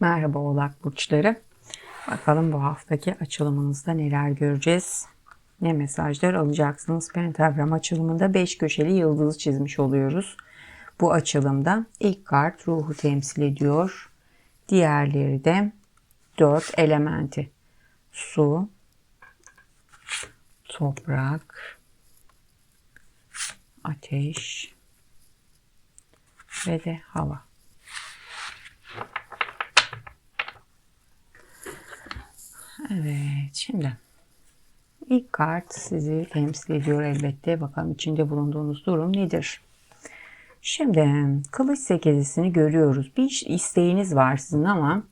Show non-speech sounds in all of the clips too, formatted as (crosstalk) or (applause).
Merhaba Oğlak Burçları. Bakalım bu haftaki açılımınızda neler göreceğiz? Ne mesajlar alacaksınız? Pentagram açılımında 5 köşeli yıldız çizmiş oluyoruz. Bu açılımda ilk kart ruhu temsil ediyor. Diğerleri de 4 elementi. Su, toprak, ateş ve de hava. Evet şimdi ilk kart sizi temsil ediyor elbette. Bakalım içinde bulunduğunuz durum nedir? Şimdi kılıç sekizisini görüyoruz. Bir isteğiniz var sizin ama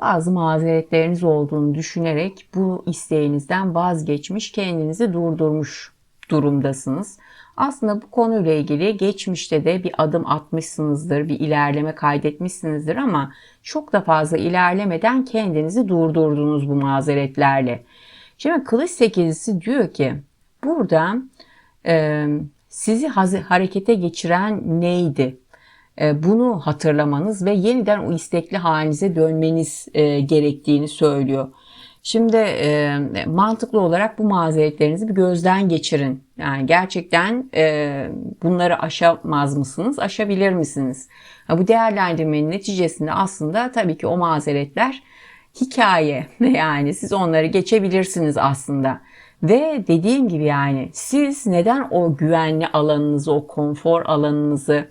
bazı mazeretleriniz olduğunu düşünerek bu isteğinizden vazgeçmiş, kendinizi durdurmuş durumdasınız. Aslında bu konuyla ilgili geçmişte de bir adım atmışsınızdır, bir ilerleme kaydetmişsinizdir ama çok da fazla ilerlemeden kendinizi durdurdunuz bu mazeretlerle. Şimdi kılıç sekizisi diyor ki burada e, sizi harekete geçiren neydi? E, bunu hatırlamanız ve yeniden o istekli halinize dönmeniz e, gerektiğini söylüyor. Şimdi e, mantıklı olarak bu mazeretlerinizi bir gözden geçirin. Yani gerçekten e, bunları aşamaz mısınız, aşabilir misiniz? Ha, bu değerlendirmenin neticesinde aslında tabii ki o mazeretler hikaye. (laughs) Yani siz onları geçebilirsiniz aslında. Ve dediğim gibi yani siz neden o güvenli alanınızı, o konfor alanınızı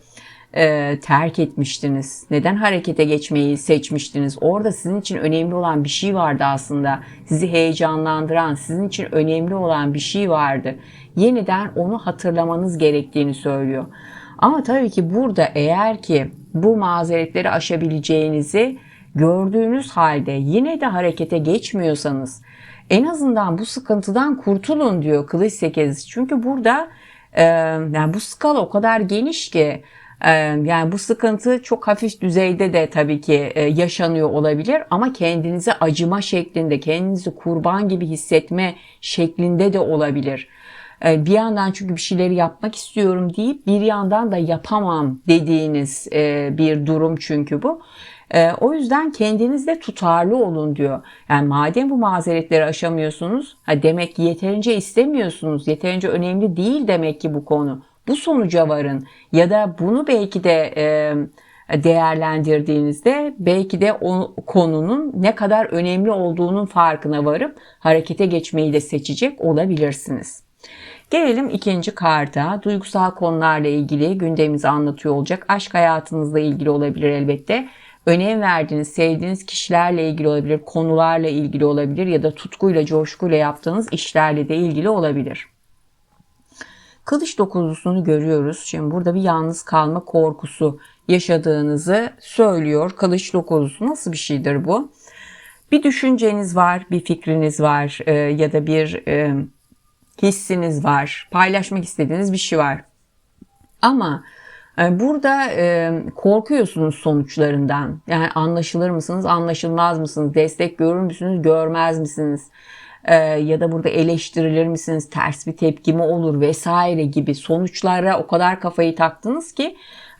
e, terk etmiştiniz? Neden harekete geçmeyi seçmiştiniz? Orada sizin için önemli olan bir şey vardı aslında. Sizi heyecanlandıran, sizin için önemli olan bir şey vardı. Yeniden onu hatırlamanız gerektiğini söylüyor. Ama tabii ki burada eğer ki bu mazeretleri aşabileceğinizi gördüğünüz halde yine de harekete geçmiyorsanız en azından bu sıkıntıdan kurtulun diyor Kılıç Sekizisi. Çünkü burada e, yani bu skala o kadar geniş ki yani bu sıkıntı çok hafif düzeyde de tabii ki e, yaşanıyor olabilir ama kendinize acıma şeklinde, kendinizi kurban gibi hissetme şeklinde de olabilir. E, bir yandan çünkü bir şeyleri yapmak istiyorum deyip bir yandan da yapamam dediğiniz e, bir durum çünkü bu. E, o yüzden kendinizde tutarlı olun diyor. Yani madem bu mazeretleri aşamıyorsunuz, demek ki yeterince istemiyorsunuz, yeterince önemli değil demek ki bu konu. Bu sonuca varın ya da bunu belki de e, değerlendirdiğinizde belki de o konunun ne kadar önemli olduğunun farkına varıp harekete geçmeyi de seçecek olabilirsiniz. Gelelim ikinci karta. Duygusal konularla ilgili gündemimizi anlatıyor olacak. Aşk hayatınızla ilgili olabilir elbette önem verdiğiniz, sevdiğiniz kişilerle ilgili olabilir, konularla ilgili olabilir ya da tutkuyla, coşkuyla yaptığınız işlerle de ilgili olabilir. Kılıç dokuzlusunu görüyoruz. Şimdi burada bir yalnız kalma korkusu yaşadığınızı söylüyor. Kılıç dokuzlusu nasıl bir şeydir bu? Bir düşünceniz var, bir fikriniz var e, ya da bir e, hissiniz var, paylaşmak istediğiniz bir şey var. Ama e, burada e, korkuyorsunuz sonuçlarından. Yani anlaşılır mısınız, anlaşılmaz mısınız? Destek görür müsünüz, görmez misiniz? E, ya da burada eleştirilir misiniz? Ters bir tepki mi olur vesaire gibi sonuçlara o kadar kafayı taktınız ki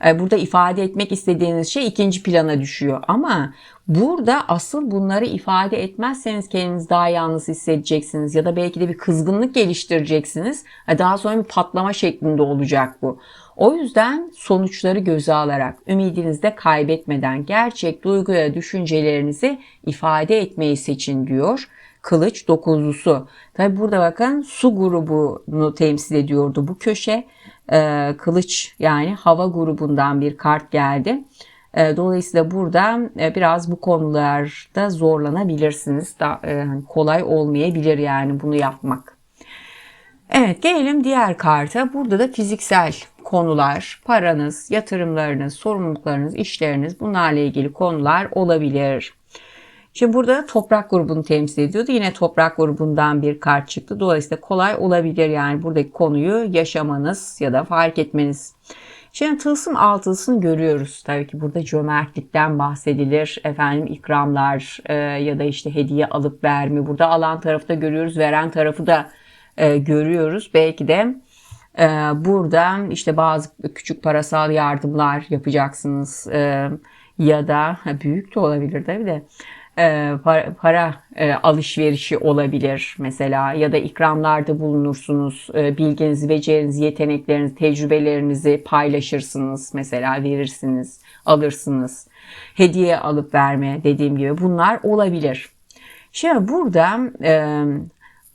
e, burada ifade etmek istediğiniz şey ikinci plana düşüyor. Ama burada asıl bunları ifade etmezseniz kendinizi daha yalnız hissedeceksiniz ya da belki de bir kızgınlık geliştireceksiniz. E, daha sonra bir patlama şeklinde olacak bu. O yüzden sonuçları göze alarak ümidinizi de kaybetmeden gerçek duygu ya düşüncelerinizi ifade etmeyi seçin diyor. Kılıç dokuzlusu. Tabi burada bakın su grubunu temsil ediyordu bu köşe. Ee, kılıç yani hava grubundan bir kart geldi. Ee, dolayısıyla burada e, biraz bu konularda zorlanabilirsiniz. Da, e, hani kolay olmayabilir yani bunu yapmak. Evet gelelim diğer karta. Burada da fiziksel konular, paranız, yatırımlarınız, sorumluluklarınız, işleriniz bunlarla ilgili konular olabilir. Şimdi burada toprak grubunu temsil ediyordu. Yine toprak grubundan bir kart çıktı. Dolayısıyla kolay olabilir yani buradaki konuyu yaşamanız ya da fark etmeniz. Şimdi tılsım altılısını görüyoruz. Tabii ki burada cömertlikten bahsedilir. Efendim ikramlar e, ya da işte hediye alıp verme. Burada alan tarafı da görüyoruz. Veren tarafı da e, görüyoruz. Belki de e, burada işte bazı küçük parasal yardımlar yapacaksınız. E, ya da büyük de olabilir tabii de e, para, para e, alışverişi olabilir mesela ya da ikramlarda bulunursunuz. E, bilginizi, becerinizi, yeteneklerinizi, tecrübelerinizi paylaşırsınız mesela verirsiniz, alırsınız. Hediye alıp verme dediğim gibi bunlar olabilir. Şimdi burada e,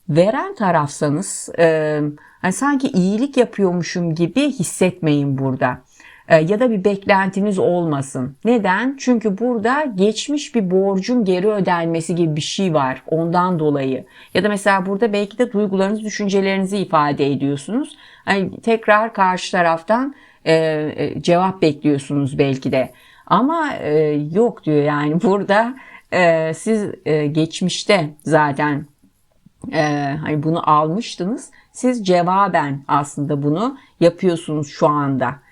veren tarafsanız e, hani sanki iyilik yapıyormuşum gibi hissetmeyin burada. E, ya da bir beklentiniz olmasın. Neden? Çünkü burada geçmiş bir borcun geri ödenmesi gibi bir şey var. Ondan dolayı. Ya da mesela burada belki de duygularınız, düşüncelerinizi ifade ediyorsunuz. Hani tekrar karşı taraftan e, e, cevap bekliyorsunuz belki de. Ama e, yok diyor yani (laughs) burada e, siz e, geçmişte zaten e, hani bunu almıştınız. Siz cevaben aslında bunu yapıyorsunuz şu anda.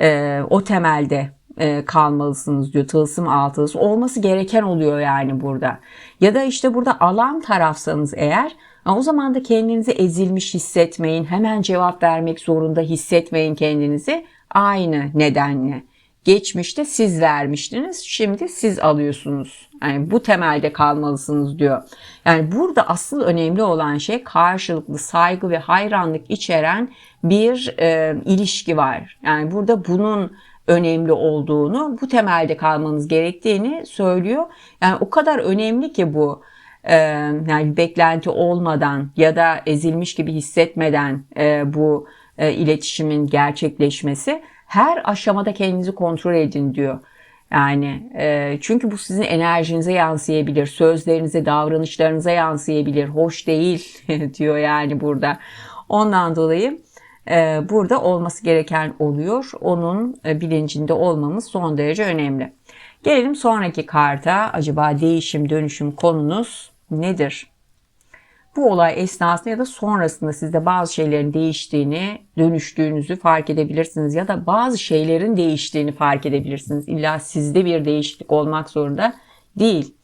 E, o temelde e, kalmalısınız diyor. Tılsım altısı olması gereken oluyor yani burada. Ya da işte burada alan tarafsanız eğer o zaman da kendinizi ezilmiş hissetmeyin. Hemen cevap vermek zorunda hissetmeyin kendinizi. Aynı nedenle. Geçmişte siz vermiştiniz, şimdi siz alıyorsunuz. Yani bu temelde kalmalısınız diyor. Yani burada asıl önemli olan şey karşılıklı saygı ve hayranlık içeren bir e, ilişki var. Yani burada bunun önemli olduğunu, bu temelde kalmanız gerektiğini söylüyor. Yani o kadar önemli ki bu e, yani beklenti olmadan ya da ezilmiş gibi hissetmeden e, bu e, iletişimin gerçekleşmesi her aşamada kendinizi kontrol edin diyor. Yani e, çünkü bu sizin enerjinize yansıyabilir, sözlerinize, davranışlarınıza yansıyabilir. Hoş değil (laughs) diyor yani burada. Ondan dolayı e, burada olması gereken oluyor. Onun e, bilincinde olmamız son derece önemli. Gelelim sonraki karta. Acaba değişim, dönüşüm konunuz nedir? Bu olay esnasında ya da sonrasında sizde bazı şeylerin değiştiğini, dönüştüğünüzü fark edebilirsiniz ya da bazı şeylerin değiştiğini fark edebilirsiniz. İlla sizde bir değişiklik olmak zorunda değil.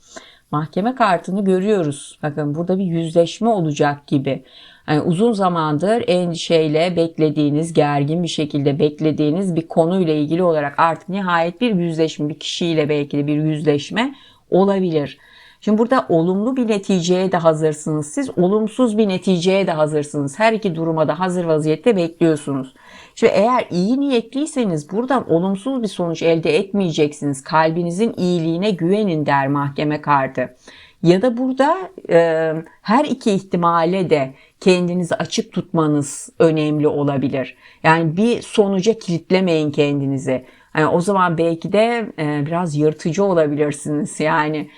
Mahkeme kartını görüyoruz. Bakın burada bir yüzleşme olacak gibi. Yani uzun zamandır endişeyle beklediğiniz, gergin bir şekilde beklediğiniz bir konuyla ilgili olarak artık nihayet bir yüzleşme, bir kişiyle belki de bir yüzleşme olabilir. Şimdi burada olumlu bir neticeye de hazırsınız. Siz olumsuz bir neticeye de hazırsınız. Her iki duruma da hazır vaziyette bekliyorsunuz. Şimdi eğer iyi niyetliyseniz buradan olumsuz bir sonuç elde etmeyeceksiniz. Kalbinizin iyiliğine güvenin der mahkeme kartı. Ya da burada e, her iki ihtimale de kendinizi açık tutmanız önemli olabilir. Yani bir sonuca kilitlemeyin kendinizi. Yani o zaman belki de e, biraz yırtıcı olabilirsiniz. Yani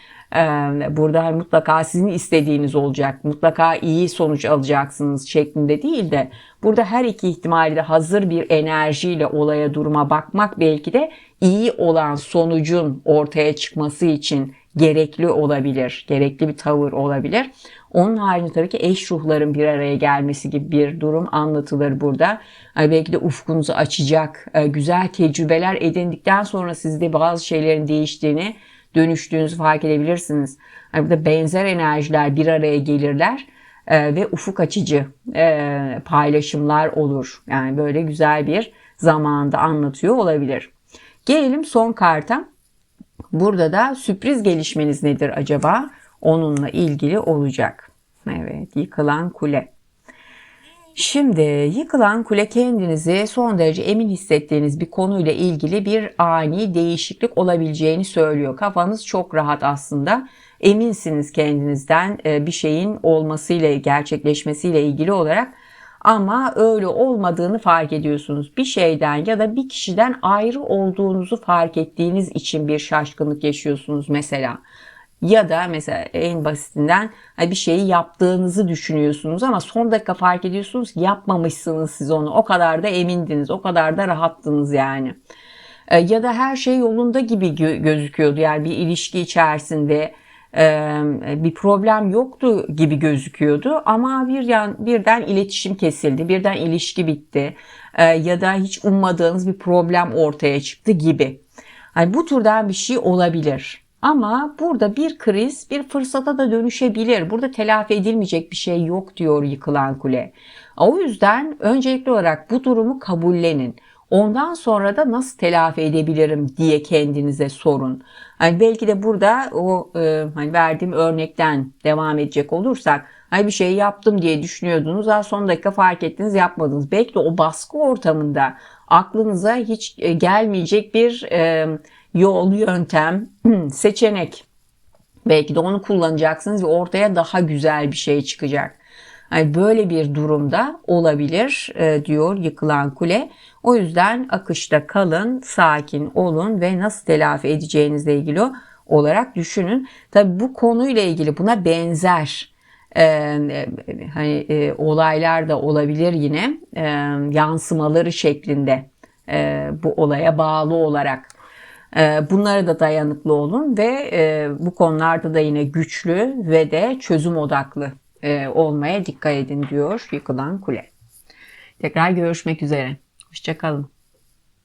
burada mutlaka sizin istediğiniz olacak, mutlaka iyi sonuç alacaksınız şeklinde değil de burada her iki ihtimali de hazır bir enerjiyle olaya duruma bakmak belki de iyi olan sonucun ortaya çıkması için gerekli olabilir, gerekli bir tavır olabilir. Onun haricinde tabii ki eş ruhların bir araya gelmesi gibi bir durum anlatılır burada. Belki de ufkunuzu açacak, güzel tecrübeler edindikten sonra sizde bazı şeylerin değiştiğini dönüştüğünüzü fark edebilirsiniz. Yani burada benzer enerjiler bir araya gelirler e, ve ufuk açıcı e, paylaşımlar olur. Yani böyle güzel bir zamanda anlatıyor olabilir. Gelelim son karta. Burada da sürpriz gelişmeniz nedir acaba? Onunla ilgili olacak. Evet, yıkılan kule. Şimdi yıkılan kule kendinizi son derece emin hissettiğiniz bir konuyla ilgili bir ani değişiklik olabileceğini söylüyor. Kafanız çok rahat aslında. Eminsiniz kendinizden e, bir şeyin olmasıyla, gerçekleşmesiyle ilgili olarak ama öyle olmadığını fark ediyorsunuz. Bir şeyden ya da bir kişiden ayrı olduğunuzu fark ettiğiniz için bir şaşkınlık yaşıyorsunuz mesela. Ya da mesela en basitinden bir şeyi yaptığınızı düşünüyorsunuz ama son dakika fark ediyorsunuz yapmamışsınız siz onu. O kadar da emindiniz, o kadar da rahattınız yani. E, ya da her şey yolunda gibi gözüküyordu. Yani bir ilişki içerisinde e, bir problem yoktu gibi gözüküyordu ama bir yan, birden iletişim kesildi, birden ilişki bitti e, ya da hiç ummadığınız bir problem ortaya çıktı gibi. Yani bu türden bir şey olabilir. Ama burada bir kriz bir fırsata da dönüşebilir. Burada telafi edilmeyecek bir şey yok diyor yıkılan kule. O yüzden öncelikli olarak bu durumu kabullenin. Ondan sonra da nasıl telafi edebilirim diye kendinize sorun. Hani belki de burada o e, hani verdiğim örnekten devam edecek olursak hani bir şey yaptım diye düşünüyordunuz. Daha son dakika fark ettiniz yapmadınız. Belki de o baskı ortamında aklınıza hiç e, gelmeyecek bir e, yol, yöntem, seçenek. Belki de onu kullanacaksınız ve ortaya daha güzel bir şey çıkacak. Yani böyle bir durumda olabilir e, diyor yıkılan kule. O yüzden akışta kalın, sakin olun ve nasıl telafi edeceğinizle ilgili olarak düşünün. Tabi bu konuyla ilgili buna benzer e, hani e, olaylar da olabilir yine e, yansımaları şeklinde e, bu olaya bağlı olarak. E, bunlara da dayanıklı olun ve e, bu konularda da yine güçlü ve de çözüm odaklı e, olmaya dikkat edin diyor yıkılan kule. Tekrar görüşmek üzere. Hoşçakalın.